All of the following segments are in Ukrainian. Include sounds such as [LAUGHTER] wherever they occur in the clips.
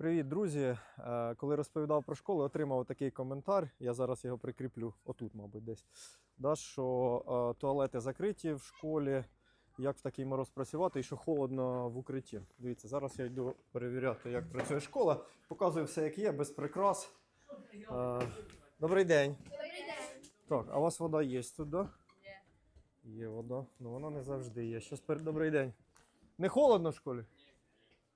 Привіт, друзі! Е, Коли розповідав про школу, отримав такий коментар. Я зараз його прикріплю отут, мабуть, десь. Да, що е, туалети закриті в школі, як в такий мороз працювати і що холодно в укритті. Дивіться, зараз я йду перевіряти, як працює школа. Показую все, як є, без прикрас. Е, Добрий день. Добрий день. Так, а у вас вода є тут, да? Є вода. Ну вона не завжди є. Щас пер... Добрий день. Не холодно в школі?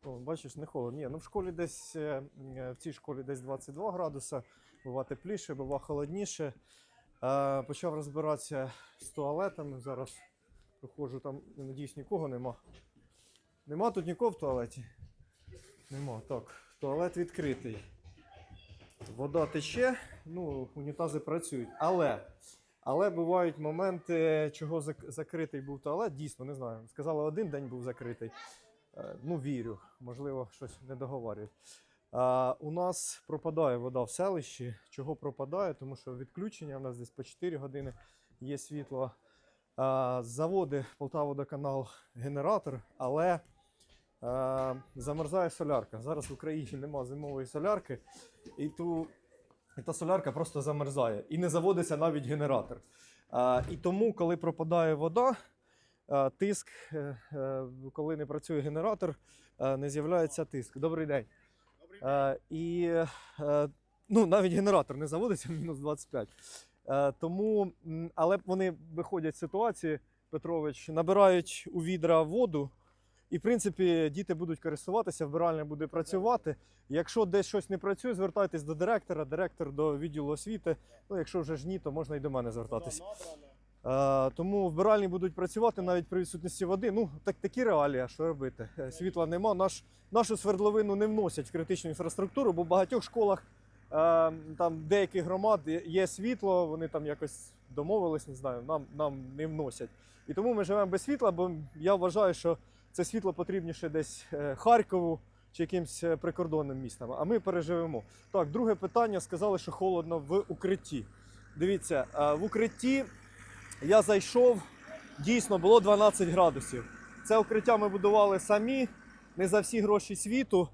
О, бачиш, не холодно. Ні, ну в школі десь е, е, в цій школі десь 22 градуса, бува тепліше, бува холодніше. Е, почав розбиратися з туалетами. Зараз проходжу там, надіюсь, нікого нема. Нема тут нікого в туалеті? Нема. Так, туалет відкритий. Вода тече, ну, унітази працюють. Але, але бувають моменти, чого закритий був туалет. Дійсно, не знаю. Сказали, один день був закритий. Е, Ну, вірю, можливо, щось не договорюють. У нас пропадає вода в селищі. Чого пропадає? Тому що відключення у нас десь по 4 години є світло. Заводи Полтаводоканал генератор, але замерзає солярка. Зараз в Україні немає зимової солярки, і, ту, і та солярка просто замерзає. І не заводиться навіть генератор. І тому, коли пропадає вода, тиск, е, е, коли не працює генератор, е, не з'являється тиск. Добрий день. Е, І е, ну, навіть генератор не заводиться [LAUGHS] мінус 25. Е, Тому, але вони виходять з ситуації, Петрович, набирають у відра воду. І, в принципі, діти будуть користуватися, вбиральня буде працювати. Якщо десь щось не працює, звертайтесь до директора, директор до відділу освіти. Ну, якщо вже ж ні, то можна і до мене звертатися. Е, тому вбиральні будуть працювати навіть при відсутності води. Ну, так, такі реалії, що робити? Е, Світла нема. Наш, нашу свердловину не вносять в критичну інфраструктуру, бо в багатьох школах е, там деяких громад є- світло, вони там якось домовились, не знаю, нам, нам не вносять. І тому ми живемо без світла, бо я вважаю, що це світло потрібніше десь Харкову чи якимсь прикордонним містам. А ми переживемо. Так, друге питання. Сказали, що холодно в укритті. Дивіться, в укритті я зайшов, дійсно було 12 градусів. Це укриття ми будували самі, не за всі гроші світу.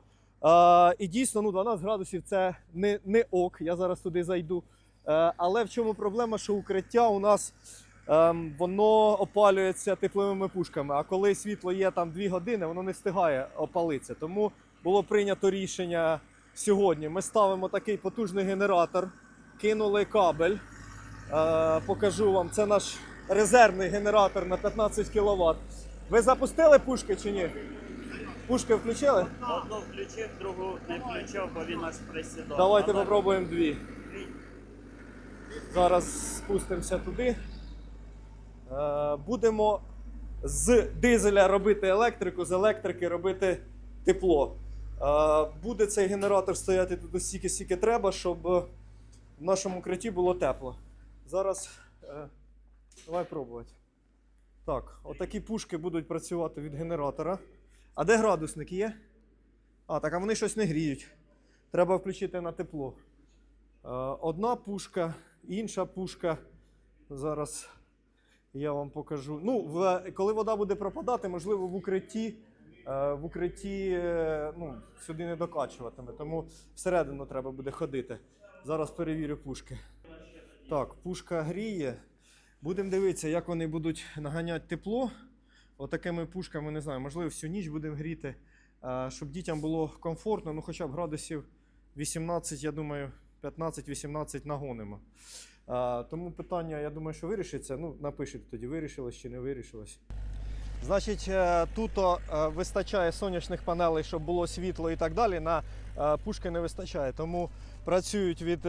Е, і дійсно, ну, 12 градусів це не, не ок. Я зараз туди зайду. Е, але в чому проблема, що укриття у нас ем, воно опалюється тепловими пушками. А коли світло є там 2 години, воно не встигає опалитися. Тому було прийнято рішення сьогодні. Ми ставимо такий потужний генератор, кинули кабель. Е, покажу вам. Це наш резервний генератор на 15 кВт. Ви запустили пушки чи ні? Пушки включили? Одну включив, другу не включив, бо він аж присідав. Давайте попробуємо дві. Зараз спустимося туди. Е, Будемо з дизеля робити електрику, з електрики робити тепло. Е, Буде цей генератор стояти тут стільки, скільки треба, щоб в нашому укритті було тепло. Зараз е, давай пробувати. Так, отакі пушки будуть працювати від генератора. А де градусник є? А, так а вони щось не гріють. Треба включити на тепло. Е, Одна пушка, інша пушка. Зараз я вам покажу. Ну, в, коли вода буде пропадати, можливо, в укритті, е, в укритті е, ну, сюди не докачуватиме, тому всередину треба буде ходити. Зараз перевірю пушки. Так, пушка гріє. Будемо дивитися, як вони будуть наганяти тепло. Отакими пушками, не знаю, можливо, всю ніч будемо гріти, е, щоб дітям було комфортно, ну хоча б градусів 18, я думаю, 15-18 нагонимо. Тому питання, я думаю, що вирішиться. Ну, напишіть тоді, вирішилось чи не вирішилось. Значить, е, тут е, вистачає сонячних панелей, щоб було світло і так далі. На е, пушки не вистачає. Тому працюють від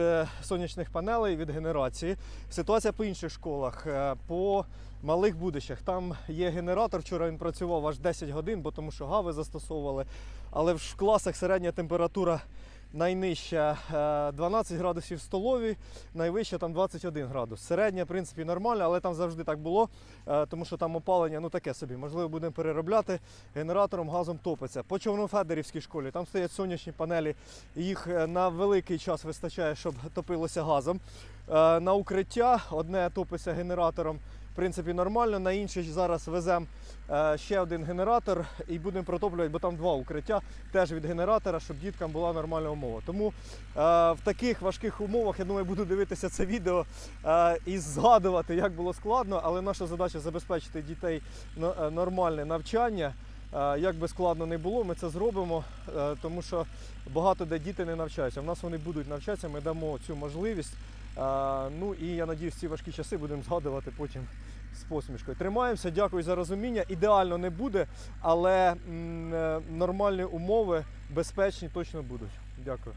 сонячних панелей, від генерації. Ситуація по інших школах, по малих будищах. Там є генератор. Вчора він працював аж 10 годин, бо тому що гави застосовували. Але в класах середня температура найнижча е, 12 градусів в столовій, найвища там 21 градус. Середня, в принципі, нормальна, але там завжди так було, е, тому що там опалення ну таке собі. Можливо, будемо переробляти генератором, газом топиться. По Човнофедерівській школі там стоять сонячні панелі, їх е, на великий час вистачає, щоб топилося газом. Е, На укриття одне топиться генератором в принципі нормально. На інший зараз веземо е, ще один генератор і будемо протоплювати, бо там два укриття теж від генератора, щоб діткам була нормальна умова. Тому е, в таких важких умовах, я думаю, буду дивитися це відео е, і згадувати, як було складно, але наша задача забезпечити дітей е, нормальне навчання. Як би складно не було, ми це зробимо, тому що багато де діти не навчаються. В нас вони будуть навчатися, ми дамо цю можливість. Ну і я надіюсь, ці важкі часи будемо згадувати потім з посмішкою. Тримаємося, дякую за розуміння. Ідеально не буде, але е, нормальні умови, безпечні точно будуть. Дякую.